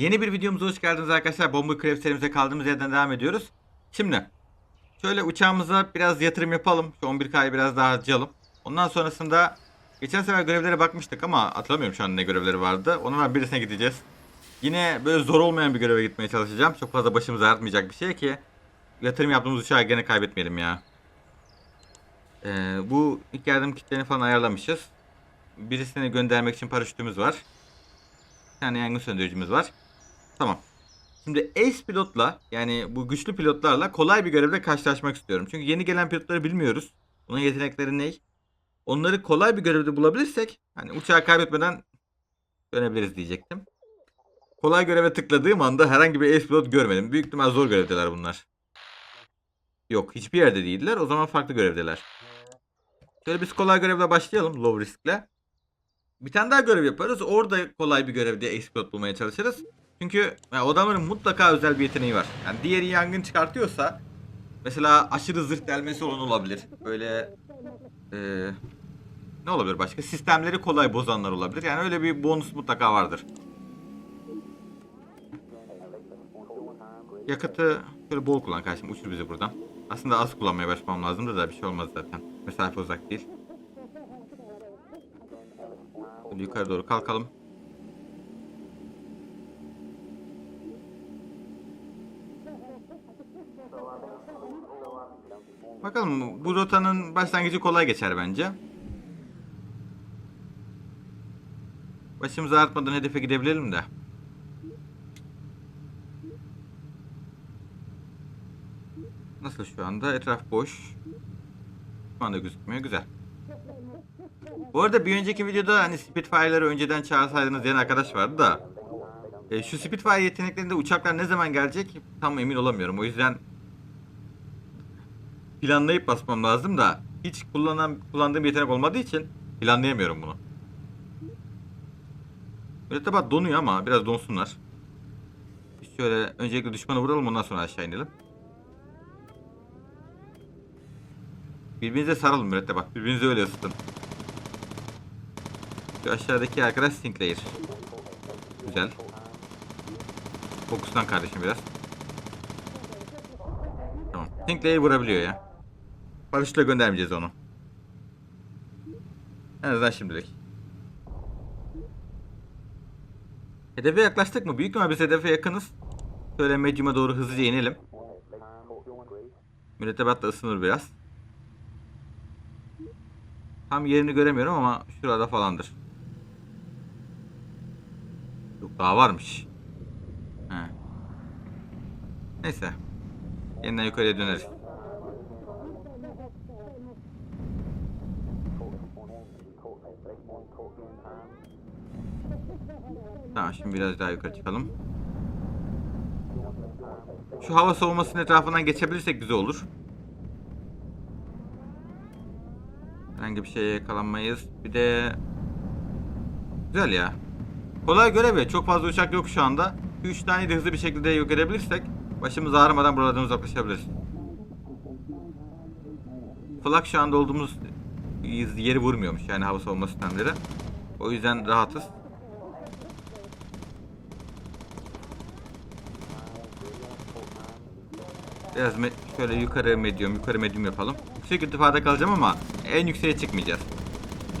Yeni bir videomuza hoş geldiniz arkadaşlar. Bomba Krep kaldığımız yerden devam ediyoruz. Şimdi şöyle uçağımıza biraz yatırım yapalım. Şu 11K'yı biraz daha harcayalım. Ondan sonrasında geçen sefer görevlere bakmıştık ama hatırlamıyorum şu an ne görevleri vardı. Onlardan birisine gideceğiz. Yine böyle zor olmayan bir göreve gitmeye çalışacağım. Çok fazla başımıza artmayacak bir şey ki yatırım yaptığımız uçağı gene kaybetmeyelim ya. Ee, bu ilk yardım kitlerini falan ayarlamışız. Birisini göndermek için paraşütümüz var. Bir tane yangın söndürücümüz var. Tamam. Şimdi ace pilotla yani bu güçlü pilotlarla kolay bir görevle karşılaşmak istiyorum. Çünkü yeni gelen pilotları bilmiyoruz. Bunun yetenekleri ne? Onları kolay bir görevde bulabilirsek hani uçağı kaybetmeden dönebiliriz diyecektim. Kolay göreve tıkladığım anda herhangi bir ace pilot görmedim. Büyük ihtimal zor görevdeler bunlar. Yok hiçbir yerde değiller. O zaman farklı görevdeler. Şöyle biz kolay görevle başlayalım low riskle. Bir tane daha görev yaparız. Orada kolay bir görevde ace pilot bulmaya çalışırız. Çünkü yani adamların mutlaka özel bir yeteneği var. Yani diğeri yangın çıkartıyorsa mesela aşırı zırh delmesi olan olabilir. Böyle eee, ne olabilir başka? Sistemleri kolay bozanlar olabilir. Yani öyle bir bonus mutlaka vardır. Yakıtı şöyle bol kullan kardeşim. Uçur bizi buradan. Aslında az kullanmaya başlamam lazımdı da bir şey olmaz zaten. Mesafe uzak değil. Şimdi yukarı doğru kalkalım. Bakalım bu rotanın başlangıcı kolay geçer bence. Başımızı artmadan hedefe gidebilelim de. Nasıl şu anda? Etraf boş. Şu anda gözükmüyor. Güzel. Bu arada bir önceki videoda hani Spitfire'ları önceden çağırsaydınız diyen arkadaş vardı da e, şu Spitfire yeteneklerinde uçaklar ne zaman gelecek tam emin olamıyorum. O yüzden planlayıp basmam lazım da hiç kullanan kullandığım yetenek olmadığı için planlayamıyorum bunu. Mürettebat donuyor ama biraz donsunlar. Şöyle öncelikle düşmanı vuralım ondan sonra aşağı inelim. Birbirinize sarılın mürettebat. Birbirinize öyle ısıtın. Şu aşağıdaki arkadaş Sinclair. Güzel. Fokuslan kardeşim biraz. Tamam. Sinclair vurabiliyor ya. Barış'la göndermeyeceğiz onu. En azından şimdilik. Hedefe yaklaştık mı? Büyük ihtimal biz hedefe yakınız. Şöyle medyuma doğru hızlıca inelim. Mürettebat da ısınır biraz. Tam yerini göremiyorum ama şurada falandır. Yok daha varmış. Neyse. Yeniden yukarıya döneriz. Tamam şimdi biraz daha yukarı çıkalım. Şu hava soğumasının etrafından geçebilirsek güzel olur. Herhangi bir şeye yakalanmayız. Bir de güzel ya. Kolay görev ya. Çok fazla uçak yok şu anda. 3 tane de hızlı bir şekilde yok edebilirsek başımız ağrımadan buradan uzaklaşabiliriz. Flak şu anda olduğumuz yeri vurmuyormuş yani hava savunma sistemleri. O yüzden rahatız. Biraz me- şöyle yukarı medium, yukarı medium yapalım. Yüksek irtifada kalacağım ama en yükseğe çıkmayacağız.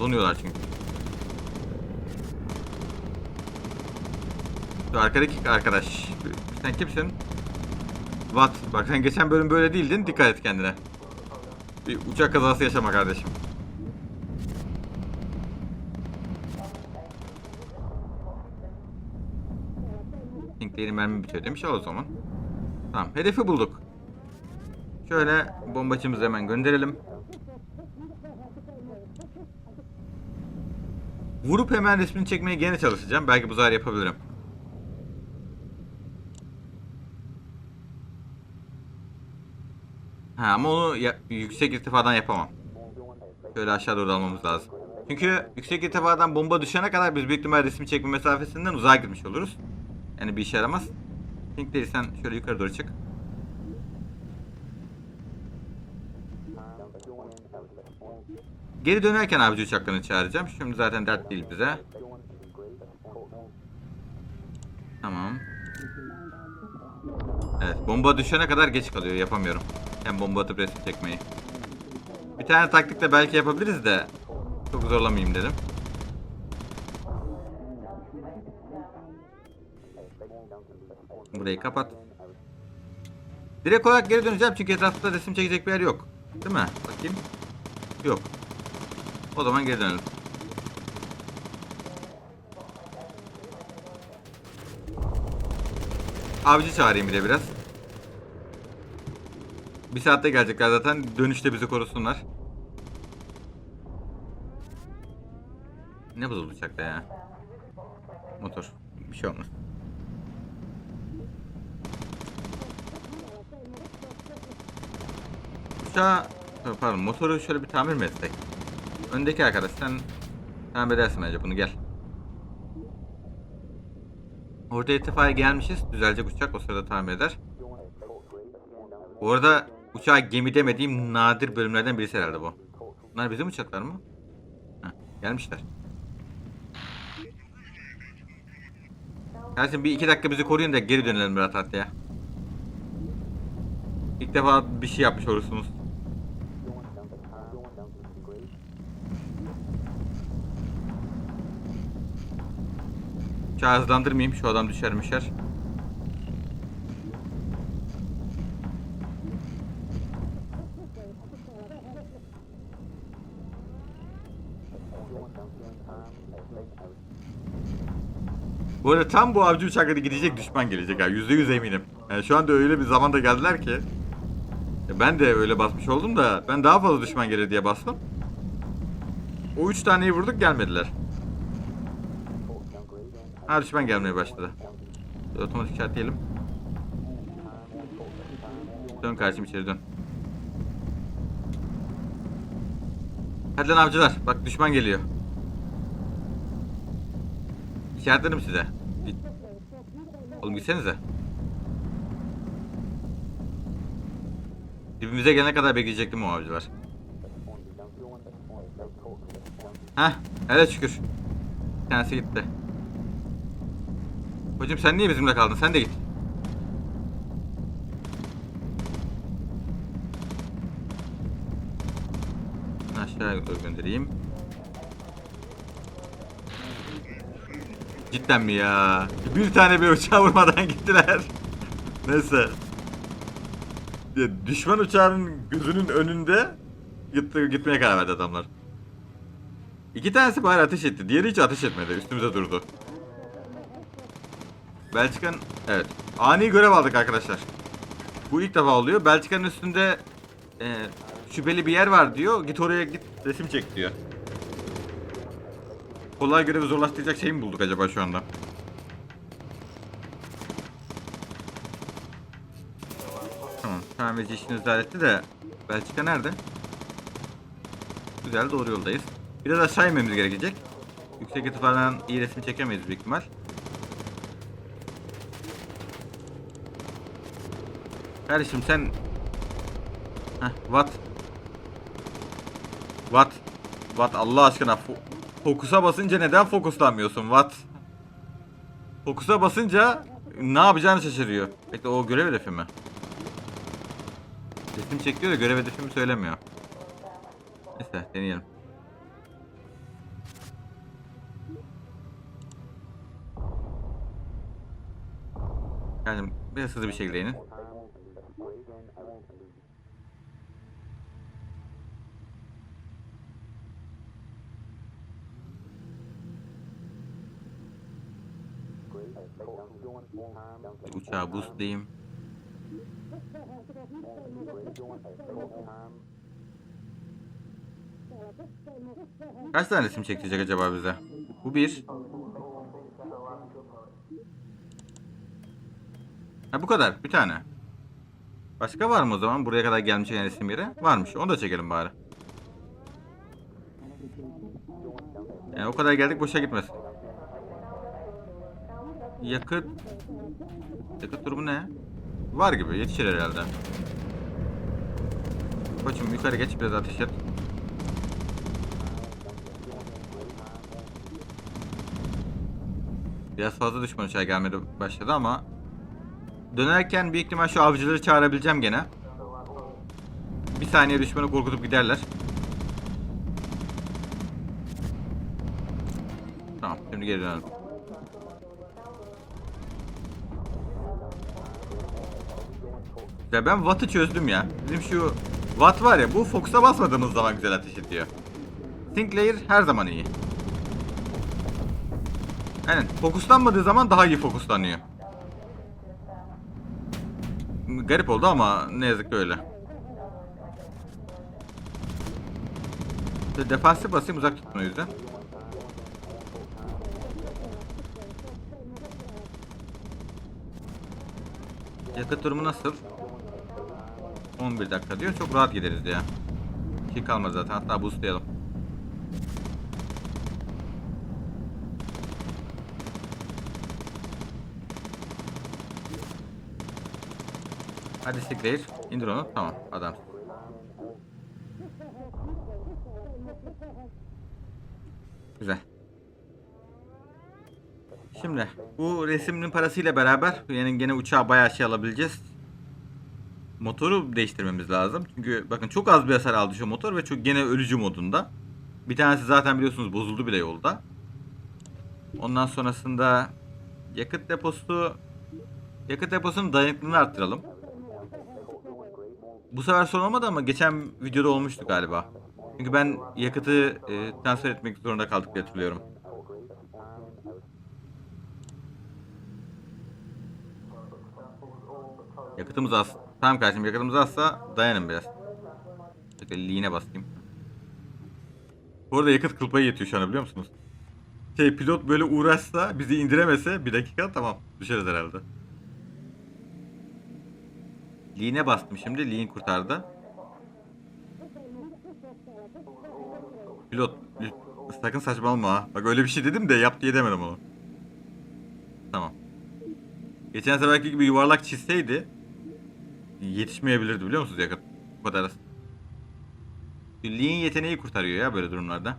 Donuyorlar çünkü. Şu arkadaki arkadaş. Sen kimsin? What? Bak sen geçen bölüm böyle değildin. Dikkat et kendine. Bir uçak kazası yaşama kardeşim. Linklerin mermi bitiyor demiş o zaman. Tamam hedefi bulduk. Şöyle bombacımızı hemen gönderelim. Vurup hemen resmini çekmeye gene çalışacağım. Belki bu sefer yapabilirim. Ha ama onu yüksek irtifadan yapamam. Şöyle aşağı doğru almamız lazım. Çünkü yüksek irtifadan bomba düşene kadar biz büyük ihtimal resmi çekme mesafesinden uzağa gitmiş oluruz. Yani bir işe yaramaz. Pink değil sen şöyle yukarı doğru çık. Geri dönerken abici uçaklarını çağıracağım. Şimdi zaten dert değil bize. Tamam. Evet bomba düşene kadar geç kalıyor yapamıyorum. Hem bomba atıp resim çekmeyi. Bir tane taktikle belki yapabiliriz de çok zorlamayayım dedim. Burayı kapat. Direkt olarak geri döneceğim çünkü etrafta resim çekecek bir yer yok. Değil mi? Bakayım. Yok. O zaman geri dönelim. Avcı çağırayım bir de biraz. Bir saatte gelecekler zaten. Dönüşte bizi korusunlar. Ne bozuldu uçakta ya? Motor. Bir şey olmaz. Uçağı, pardon motoru şöyle bir tamir mi etsek? Öndeki arkadaş sen tamir edersin bence bunu gel. Orta irtifaya gelmişiz. Düzelecek uçak o sırada tamir eder. Bu arada uçağa gemi demediğim nadir bölümlerden birisi herhalde bu. Bunlar bizim uçaklar mı? Heh, gelmişler. Kardeşim bir iki dakika bizi koruyun da geri dönelim rahat rahat ya. İlk defa bir şey yapmış olursunuz. Uçağı hızlandırmayayım şu adam düşer Bu arada tam bu avcı uçakları gidecek düşman gelecek ha yüzde yüz eminim. Yani şu anda öyle bir zamanda geldiler ki. E, Ben de öyle basmış oldum da ben daha fazla düşman gelir diye bastım. O üç taneyi vurduk gelmediler. Ha düşman gelmeye başladı. Otomatik işaretleyelim. Dön kardeşim içeri dön. Hadi lan avcılar. Bak düşman geliyor. İşaretledim size. Oğlum gitsenize. Dibimize gelene kadar bekleyecektim o avcılar. Heh, hele şükür. Bir tanesi gitti. Hocam sen niye bizimle kaldın? Sen de git. Doğru göndereyim. Cidden mi ya? Bir tane bir uçağı vurmadan gittiler. Neyse. Ya, düşman uçağının gözünün önünde gitti, gitmeye karar verdi adamlar. İki tanesi bari ateş etti. Diğeri hiç ateş etmedi. Üstümüze durdu. Belçika'nın... Evet. Ani görev aldık arkadaşlar. Bu ilk defa oluyor. Belçika'nın üstünde e, şüpheli bir yer var diyor. Git oraya git resim çek diyor. Kolay görevi zorlaştıracak şey mi bulduk acaba şu anda? Tamam. Tamirci işini halletti de Belçika nerede? Güzel doğru yoldayız. Biraz aşağı inmemiz gerekecek. Yüksek irtifadan iyi resim çekemeyiz büyük ihtimal. Kardeşim sen... Heh, what? What? What Allah aşkına fo- fokusa basınca neden fokuslanmıyorsun what? Fokusa basınca ne yapacağını şaşırıyor. Bekle o görev hedefi mi? Resim çekiyor da görev hedefimi söylemiyor. Neyse deneyelim. Yani biraz hızlı bir şekilde inin. Uçağı boostlayayım. Kaç tane resim çekecek acaba bize? Bu bir. Ha bu kadar. Bir tane. Başka var mı o zaman? Buraya kadar gelmiş en resim yeri. Varmış. Onu da çekelim bari. Yani o kadar geldik boşa gitmesin. Yakıt... Yakıt durumu ne? Var gibi. Yetişir herhalde. Koçum yukarı geç biraz ateş et. Biraz fazla düşman uçağı gelmedi başladı ama Dönerken büyük ihtimal şu avcıları çağırabileceğim gene. Bir saniye düşmanı korkutup giderler. Tamam şimdi geri dönelim. Ya ben Watt'ı çözdüm ya. Bizim şu Watt var ya bu Fox'a basmadığımız zaman güzel ateş ediyor. Sinclair her zaman iyi. Aynen. Fokuslanmadığı zaman daha iyi fokuslanıyor. Garip oldu ama ne yazık ki öyle. Defansif basayım uzak tutun o yüzden. Yakıt durumu nasıl? 11 dakika diyor. Çok rahat gideriz. Bir şey kalmadı zaten. Hatta boostlayalım. Hadi Sinclair. indir onu. Tamam. Adam. Güzel. Şimdi bu resiminin parasıyla beraber yani gene uçağa bayağı şey alabileceğiz. Motoru değiştirmemiz lazım. Çünkü bakın çok az bir hasar aldı şu motor ve çok gene ölücü modunda. Bir tanesi zaten biliyorsunuz bozuldu bile yolda. Ondan sonrasında yakıt deposu yakıt deposunun dayanıklılığını arttıralım. Bu sefer sorun olmadı ama geçen videoda olmuştu galiba. Çünkü ben yakıtı e, transfer etmek zorunda kaldık diye hatırlıyorum. Yakıtımız az. Tamam kardeşim yakıtımız azsa dayanın biraz. Şöyle lean'e basayım. Bu arada yakıt kıl yetiyor şu an biliyor musunuz? Şey pilot böyle uğraşsa bizi indiremese bir dakika tamam düşeriz herhalde. Lean'e bastım şimdi lean kurtardı. Pilot sakın saçmalama ha. Bak öyle bir şey dedim de yap diye demedim onu. Tamam. Geçen seferki gibi yuvarlak çizseydi yetişmeyebilirdi biliyor musunuz yakıt? Bu kadar. Lean yeteneği kurtarıyor ya böyle durumlarda.